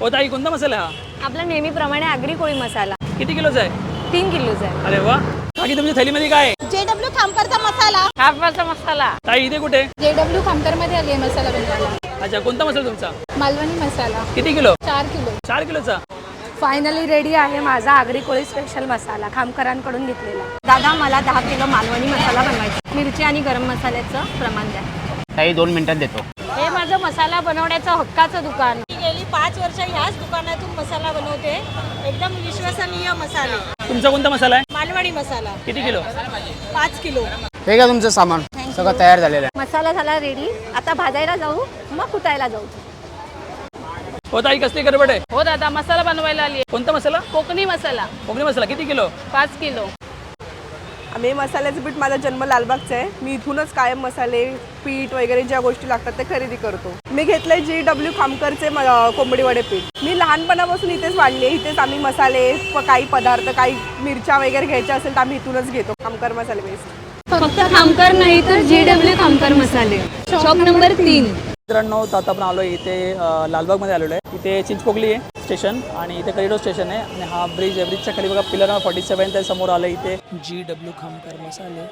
हो ताई कोणता मसाला आहे हा? आपला नेहमीप्रमाणे आगरी कोळी मसाला. किती किलोचा आहे? तीन किलोचा आहे. अरे वा. बाकी तुमच्या थैलीमध्ये काय आहे? जे डब्ल्यू खामकरचा मसाला. हाफाचा मसाला. ताई इथे कुठे? जे डब्ल्यू खामकरमध्ये आली आहे मसाला बनवायला. अच्छा कोणता मसाला तुमचा? मालवणी मसाला. किती किलो? चार किलो. चार किलोचा? फायनली रेडी आहे माझा आगरी कोळी स्पेशल मसाला. खामकरांकडून घेतलेला. दादा मला दहा किलो मालवणी मसाला बनवायचा. मिरची आणि गरम मसाल्याचं प्रमाण द्या. काही दोन मिनिटात देतो. हे माझं मसाला बनवण्याचं हक्काचं दुकान. गेली पाच वर्ष ह्याच दुकानातून मसाला बनवते. एकदम विश्वसनीय मसाले. तुमचा कोणता मसाला आहे? मालवणी मसाला. किती किलो? पाच किलो. हे का तुमचं सामान. सगळं तयार झालेलं आहे. मसाला झाला रेडी आता भाजायला जाऊ मग कुटायला जाऊ. हो ताई कसली गडबड आहे? हो दादा मसाला बनवायला आली कोणता मसाला? कोकणी मसाला. कोकणी मसाला. किती किलो? पाच किलो. आम्ही मसाल्याचं पीठ माझा जन्म लालबागचा आहे. मी इथूनच कायम मसाले पीठ वगैरे ज्या गोष्टी लागतात ते खरेदी करतो. मी घेतलंय जी डब्ल्यू खामकरचे कोंबडी वडे पीठ. मी लहानपणापासून इथेच वाढली आहे. इथेच आम्ही मसाले काही पदार्थ काही मिरच्या वगैरे घ्यायच्या असेल तर आम्ही इथूनच घेतो खामकर मसाले बेस्ट फक्त खामकर नाही तर जी डब्ल्यू खामकर मसाले. शॉप नंबर तीन. मित्रांनो तर आता आपण आलो आहे इथे लालबागमध्ये आलेलो आहे. इथे चिंचपोकली आहे स्टेशन आणि इथे करिडो स्टेशन आहे आणि हा ब्रिज आहे. ब्रिजच्या खाली बघा पिलर फॉर्टी सेवन त्या समोर आलं इथे. जी डब्ल्यू खामकर मसाले.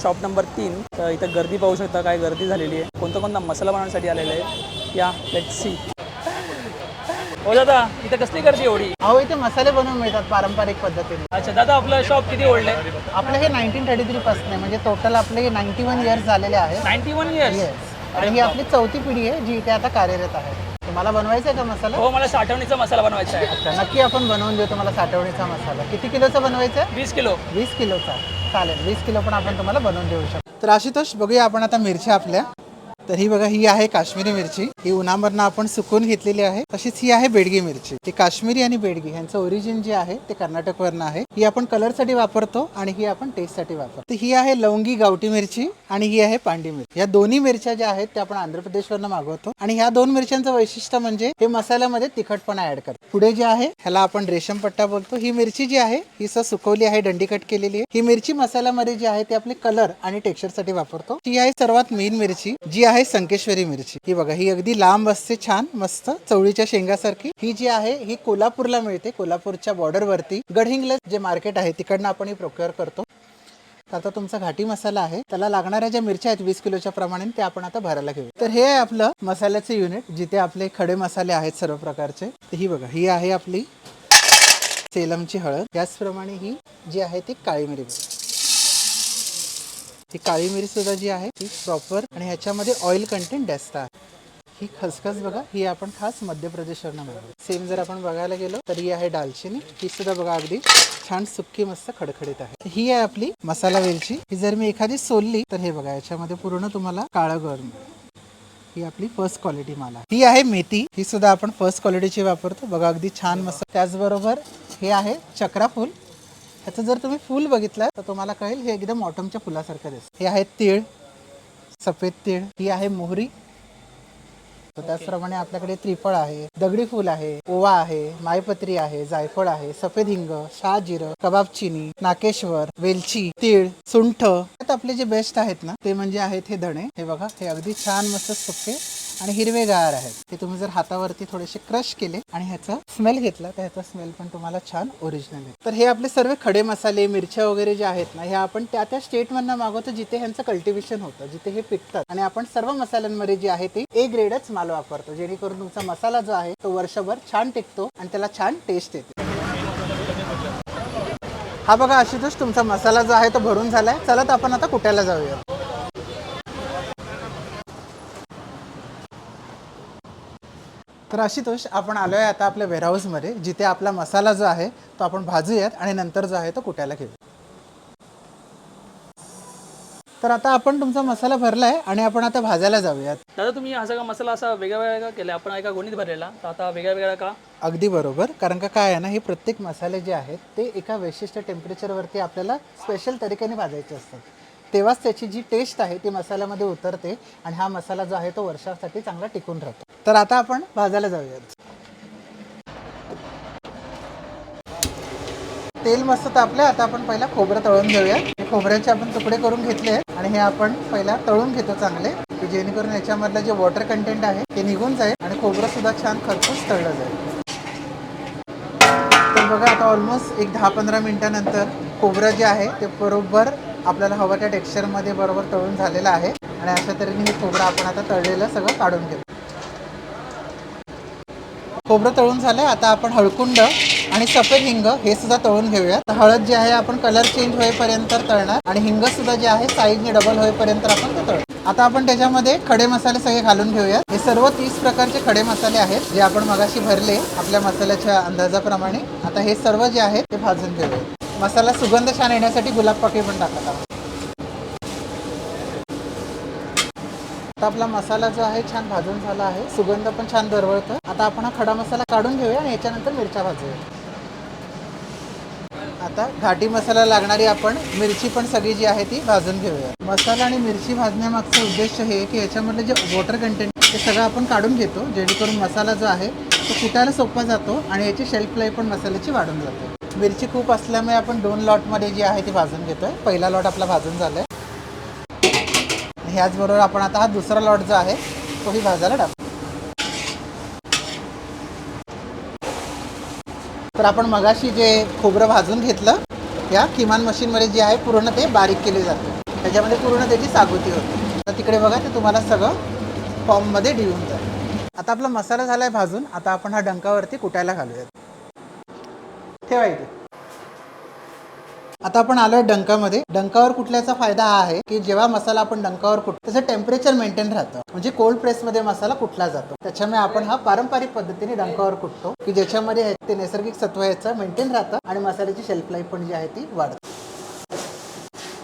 शॉप नंबर तीन. तर इथं गर्दी पाहू शकता काय गर्दी झालेली आहे. कोणता कोणता मसाला बनवण्यासाठी आलेला आहे. या लेट सी हो दादा इथं कसली गर्दी एवढी? अहो इथे मसाले बनवून मिळतात पारंपरिक पद्धतीने. अच्छा दादा आपलं शॉप किती ओढलं आहे आपलं हे नाईन्टीन थर्टी थ्री पासून आहे. म्हणजे टोटल आपले नाईन्टी वन इयर्स झालेले आहेत नाईन्टी वन इयर्स आणि ही आपली चौथी पिढी आहे जी इथे आता कार्यरत आहे. तुम्हाला बनवायचा आहे का मसाला? हो मला साठवणीचा मसाला बनवायचा आहे. अच्छा नक्की आपण बनवून देऊ तुम्हाला साठवणीचा मसाला. किती किलोचा बनवायचा आहे वीस किलो. वीस किलोचा. चालेल वीस किलो पण आपण तुम्हाला बनवून देऊ शकतो. तर आशुतोष बघूया आपण आता मिरच्या आपल्या. तर ही बघा ही आहे काश्मीरी मिरची. ही उन्हामधनं आपण सुकून घेतलेली आहे. तशीच ही आहे बेडगी मिरची. ही काश्मीरी आणि बेडगी यांचं ओरिजिन जे आहे ते कर्नाटक वरनं आहे. ही आपण कलरसाठी वापरतो आणि ही आपण टेस्टसाठी वापरतो. तर ही आहे लवंगी गावठी मिरची आणि ही आहे पांडी मिरची. या दोन्ही मिरच्या ज्या आहेत त्या आपण आंध्र प्रदेशवरनं मागवतो. आणि ह्या दोन मिरच्यांचं वैशिष्ट्य म्हणजे हे मसाल्यामध्ये तिखटपणा ऍड करतो. पुढे जे आहे ह्याला आपण रेशम पट्टा बोलतो. ही मिरची जी आहे ही सर सुकवली आहे दंडी कट केलेली आहे. ही मिरची मसाल्यामध्ये जी आहे ती आपले कलर आणि टेक्स्चरसाठी वापरतो. ही आहे सर्वात मेन मिरची जी आहे आहे संकेश्वरी मिरची. ही बघा ही अगदी लांब असते छान मस्त चवळीच्या शेंगासारखी. ही जी आहे ही कोल्हापूरला मिळते कोल्हापूरच्या बॉर्डर वरती. गडहिंग्लज जे मार्केट आहे तिकडनं आपण ही प्रोक्युअर करतो. आता तुमचा घाटी मसाला आहे त्याला लागणाऱ्या ज्या मिरच्या आहेत वीस किलोच्या प्रमाणे ते आपण आता भरायला घेऊ तर हे आहे आपलं मसाल्याचं युनिट जिथे आपले खडे मसाले आहेत सर्व प्रकारचे. तर ही बघा ही आहे आपली सेलमची हळद. त्याचप्रमाणे ही जी आहे ती काळी मिरी ही काळी मिरी सुद्धा जी आहे ती प्रॉपर आणि ह्याच्यामध्ये ऑइल कंटेंट जास्त आहे. ही खसखस बघा ही आपण खास मध्य प्रदेशवरनं मागवली सेम जर आपण बघायला गेलो तर ही आहे दालचिनी. ही सुद्धा बघा अगदी छान सुक्की मस्त खडखडीत आहे. ही आहे आपली मसाला वेलची. ही जर मी एखादी सोलली तर हे बघा याच्यामध्ये पूर्ण तुम्हाला काळं गरम. ही आपली फर्स्ट क्वालिटी माल आहे. ही आहे मेथी. ही सुद्धा आपण फर्स्ट क्वालिटीची वापरतो. बघा अगदी छान मस्त. त्याचबरोबर हे आहे चक्राफूल. ह्याचं जर तुम्ही फुल बघितलं तर तुम्हाला कळेल हे एकदम ऑटमच्या फुलासारखं दिसतं. हे आहे तीळ सफेद तीळ ही आहे मोहरी. तर त्याचप्रमाणे आपल्याकडे त्रिफळ आहे दगडी फूल आहे ओवा आहे मायपत्री आहे जायफळ आहे सफेद हिंग शहाजिरं कबाब चिनी नाकेश्वर वेलची तीळ सुंठ. आपले जे बेस्ट आहेत ना ते म्हणजे आहेत हे धणे. हे बघा हे अगदी छान मस्त सुके आणि हिरवेगार आहेत. ते तुम्ही जर हातावरती थोडेसे क्रश केले आणि ह्याचा स्मेल घेतला तर ह्याचा स्मेल पण तुम्हाला छान ओरिजिनल आहे. तर हे आपले सर्व खडे मसाले मिरच्या वगैरे जे आहेत ना हे आपण त्या त्या स्टेटमधनं मागवतो जिथे ह्यांचं कल्टिव्हेशन होतं जिथे हे पिकतात. आणि आपण सर्व मसाल्यांमध्ये जे आहे ते ए ग्रेडच माल वापरतो जेणेकरून तुमचा मसाला जो आहे तो वर्षभर छान टिकतो आणि त्याला छान टेस्ट येते. हा बघा आशुतोष तुमचा मसाला जो आहे तो भरून झालाय. चला तर आपण आता कुट्याला जाऊया? तर आशुतोष आपण आलोय आता आपल्या वेअरहाऊसमध्ये जिथे आपला मसाला जो आहे तो आपण भाजूयात आणि नंतर जो आहे तो कुट्याला घेऊ तर आता आपण तुमचा मसाला भरलाय आणि आपण आता भाजायला जाऊयात. दादा तुम्ही हा सगळा मसाला असा वेगळा वेगळा केला आपण एका गोणीत भरलेला. तर आता वेगळा वेगळा का? अगदी बरोबर. कारण का काय आहे ना हे प्रत्येक मसाले जे आहेत ते एका विशिष्ट टेम्परेचरवरती आपल्याला स्पेशल तरीक्याने भाजायचे असतात. तेव्हाच त्याची जी टेस्ट आहे ती मसाल्यामध्ये उतरते आणि हा मसाला जो आहे तो वर्षासाठी चांगला टिकून राहतो. तर आता आपण भाजायला जाऊयात. तेल मस्त तापलं आता आपण पहिला खोबरं तळून घेऊया खोबऱ्याचे आपण तुकडे करून घेतले आहेत आणि हे आपण पहिला तळून घेतो चांगले की जेणेकरून याच्यामधलं जे वॉटर कंटेंट आहे ते निघून जाईल आणि खोबरं सुद्धा छान खरपूस तळलं जाईल. तर बघा आता ऑलमोस्ट एक दहा पंधरा मिनिटानंतर खोबरं जे आहे ते बरोबर आपल्याला हवं त्या टेक्स्चरमध्ये बरोबर तळून झालेलं आहे. आणि अशा तऱ्हेने हे खोबरं आपण आता तळलेलं सगळं काढून घेतो. खोबरं तळून झालं आता आपण हळकुंड आणि सफेद हिंग हे सुद्धा तळून घेऊया तर हळद जे आहे आपण कलर चेंज होईपर्यंत तळणार आणि हिंग सुद्धा जे आहे साईजने डबल होईपर्यंत आपण ते तळ आता आपण त्याच्यामध्ये खडे मसाले सगळे घालून घेऊया हे सर्व तीस प्रकारचे खडे मसाले आहेत जे आपण मगाशी भरले आपल्या मसाल्याच्या अंदाजाप्रमाणे. आता हे सर्व जे आहे ते भाजून घेऊया मसाला सुगंध छान येण्यासाठी गुलाब पाकळी पण टाकत आहोत. आता आपला मसाला जो आहे छान भाजून झाला आहे. सुगंध पण छान दरवळतो आता आपण हा खडा मसाला काढून घेऊया आणि याच्यानंतर मिरच्या भाजूया. आता घाटी मसाला लागणारी आपण मिरची पण सगळी जी आहे ती भाजून घेऊया. मसाला आणि मिरची भाजण्यामागचा उद्देश हे की याच्यामधलं जे वॉटर कंटेंट ते सगळं आपण काढून घेतो. जेणेकरून मसाला जो आहे तो फुटायला सोपा जातो आणि याची शेल्फ लाईफ पण मसाल्याची वाढून जाते. मिरची खूप असल्यामुळे आपण दोन लॉटमध्ये जी आहे ती भाजून घेतोय. पहिला लॉट आपला भाजून झालाय. ह्याचबरोबर आपण आता हा दुसरा लॉट जो आहे तोही भाजायला टाकू. तर आपण मगाशी जे खोबरं भाजून घेतलं या किमान मशीनमध्ये जे आहे पूर्ण ते बारीक केले जाते. त्याच्यामध्ये पूर्ण त्याची सागोती होते. तर तिकडे बघा ते तुम्हाला सगळं फॉर्ममध्ये डिवून जाईल. आता आपला मसाला झाला आहे भाजून आता आपण हा डंकावरती कुटायला घालूयात. ठेवा इथे. आता आपण आलोय डंकामध्ये. डंकावर कुठल्याचा फायदा हा आहे की जेव्हा मसाला आपण डंकावर कुठ त्याचं टेम्परेचर मेंटेन राहतं. म्हणजे कोल्ड प्रेसमध्ये मसाला कुठला जातो. त्याच्यामुळे आपण हा पारंपरिक पद्धतीने डंकावर कुटतो की ज्याच्यामध्ये ते नैसर्गिक सत्व याचं मेंटेन राहतं आणि मसाल्याची शेल्फ लाईफ पण जी आहे ती वाढते.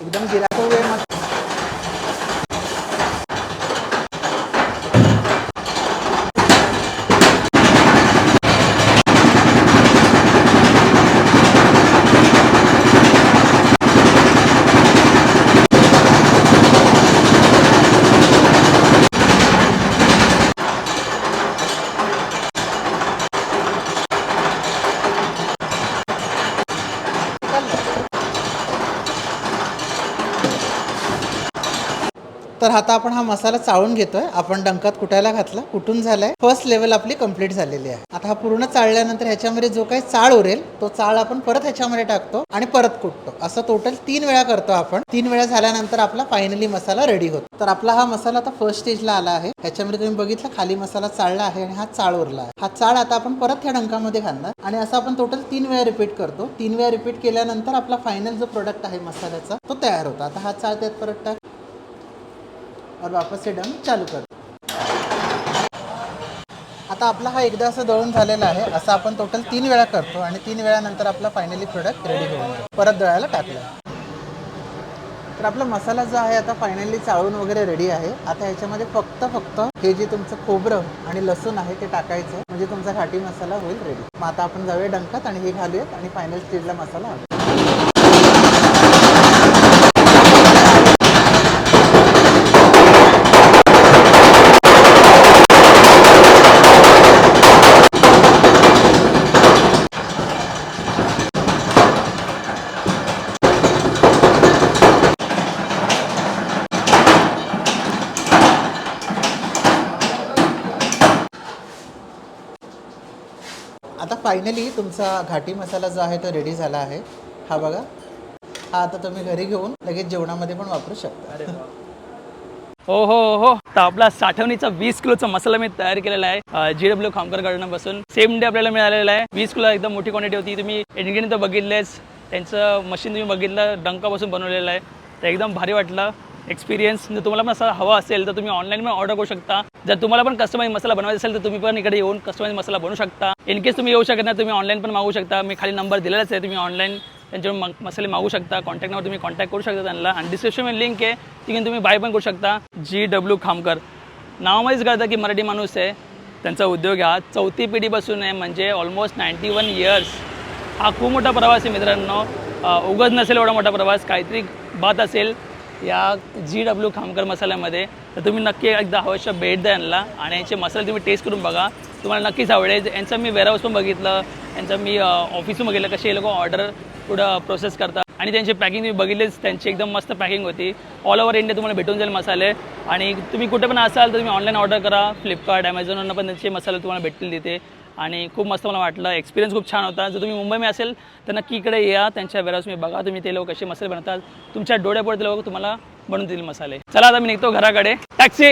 एकदम जिरातो वेळ तर आता आपण हा मसाला चाळून घेतोय. आपण डंकात कुटायला घातला. कुटून झालाय. फर्स्ट लेवल आपली कंप्लीट झालेली आहे. आता हा पूर्ण चाळल्यानंतर ह्याच्यामध्ये जो काही चाळ उरेल तो चाळ आपण परत ह्याच्यामध्ये टाकतो आणि परत कुटतो. असं टोटल तीन वेळा करतो आपण. तीन वेळा झाल्यानंतर आपला फायनली मसाला रेडी होतो. तर आपला हा मसाला आता फर्स्ट स्टेजला आला आहे. ह्याच्यामध्ये तुम्ही बघितलं खाली मसाला चाळला आहे आणि हा चाळ उरला आहे. हा चाळ आता आपण परत ह्या डंकामध्ये घालणार. आणि असं आपण टोटल तीन वेळा रिपीट करतो. तीन वेळा रिपीट केल्यानंतर आपला फायनल जो प्रोडक्ट आहे मसाल्याचा तो तयार होतो. आता हा चाळ त्यात परत टाक. और वापस से डंग चालू कर आता आपला हा एकदा असं दळून झालेला आहे असं आपण टोटल तीन वेळा करतो आणि तीन वेळानंतर आपला फायनली प्रोडक्ट रेडी होऊन परत दळायला टाकलं. तर आपला मसाला जो आहे आता फायनली चाळून वगैरे रेडी आहे. आता ह्याच्यामध्ये फक्त फक्त हे जे तुमचं खोबरं आणि लसूण आहे ते टाकायचं म्हणजे तुमचा घाटी मसाला होईल रेडी मग आता आपण जाऊया डंकात आणि हे घालूयात आणि फायनल स्टेजला मसाला फायनली तुमचा घाटी मसाला जो आहे तो रेडी झाला आहे. हा बघा. हा आता तुम्ही घरी घेऊन लगेच जेवणामध्ये पण वापरू शकता. हो हो हो. तर आपला साठवणीचा वीस किलोचा मसाला मी तयार केलेला आहे. जी डब्ल्यू खामकर गार्डनपासून सेम डे आपल्याला मिळालेला आहे. वीस किलो एकदम मोठी क्वांटिटी होती. तुम्ही इन्ग्रेडियंट तर बघितलेच. त्यांचं मशीन तुम्ही बघितलं डंकापासून बनवलेलं आहे. तर एकदम भारी वाटलं. एक्सपिरियन्स जर तुम्हाला पण असा हवा असेल तर तुम्ही ऑनलाईन पण ऑर्डर करू शकता. जर तुम्हाला पण कस्टमाइज मसाला बनवायचा असेल तर तुम्ही पण इकडे येऊन कस्टमाइज मसाला बनवू शकता. इन केस तुम्ही येऊ शकत नाही तुम्ही ऑनलाईन पण मागू शकता. मी खाली नंबर दिलेलाच आहे तुम्ही ऑनलाईन त्यांच्यावर मग मसाले मागू शकता. कॉन्टॅक्ट नंबर तुम्ही कॉन्टॅक्ट करू शकता त्यांना. आणि डिस्क्रिप्शनमध्ये लिंक आहे तिकडून तुम्ही बाय पण करू शकता. जी डब्ल्यू खामकर. नावामध्येच कळतं की मराठी माणूस आहे. त्यांचा उद्योग हा चौथी पिढीपासून आहे म्हणजे ऑलमोस्ट नाईन्टी वन इयर्स हा खूप मोठा प्रवास आहे मित्रांनो. अं, उगाच नसेल एवढा मोठा प्रवास. काहीतरी बात असेल या जी डब्ल्यू खामकर मसाल्यामध्ये तर तुम्ही नक्की एकदा अवश्य भेट द्या यांना. आणि यांचे मसाले तुम्ही टेस्ट करून बघा. तुम्हाला नक्कीच आवडेल. यांचं मी वेअरहाऊस पण बघितलं. यांचं मी ऑफिसून बघितलं. कसे हे लोक ऑर्डर पुढं प्रोसेस करतात. आणि त्यांची पॅकिंग तुम्ही बघितलीच. त्यांची एकदम मस्त पॅकिंग होती. ऑल ओव्हर इंडिया तुम्हाला भेटून जाईल मसाले. आणि तुम्ही कुठे पण असाल तर तुम्ही ऑनलाईन ऑर्डर करा. फ्लिपकार्ट ॲमेझॉनवरनं पण त्यांचे मसाले तुम्हाला भेटतील तिथे. आणि खूप मस्त मला वाटलं. एक्सपिरियन्स खूप छान होता. जर तुम्ही मुंबईमध्ये असेल तर नक्की इकडे या. त्यांच्या वेरास तुम्ही बघा. तुम्ही ते लोक कसे मसाले बनवतात. तुमच्या डोळ्यापुढे ते लोक तुम्हाला बनवून देतील मसाले. चला आता मी निघतो घराकडे. टॅक्सी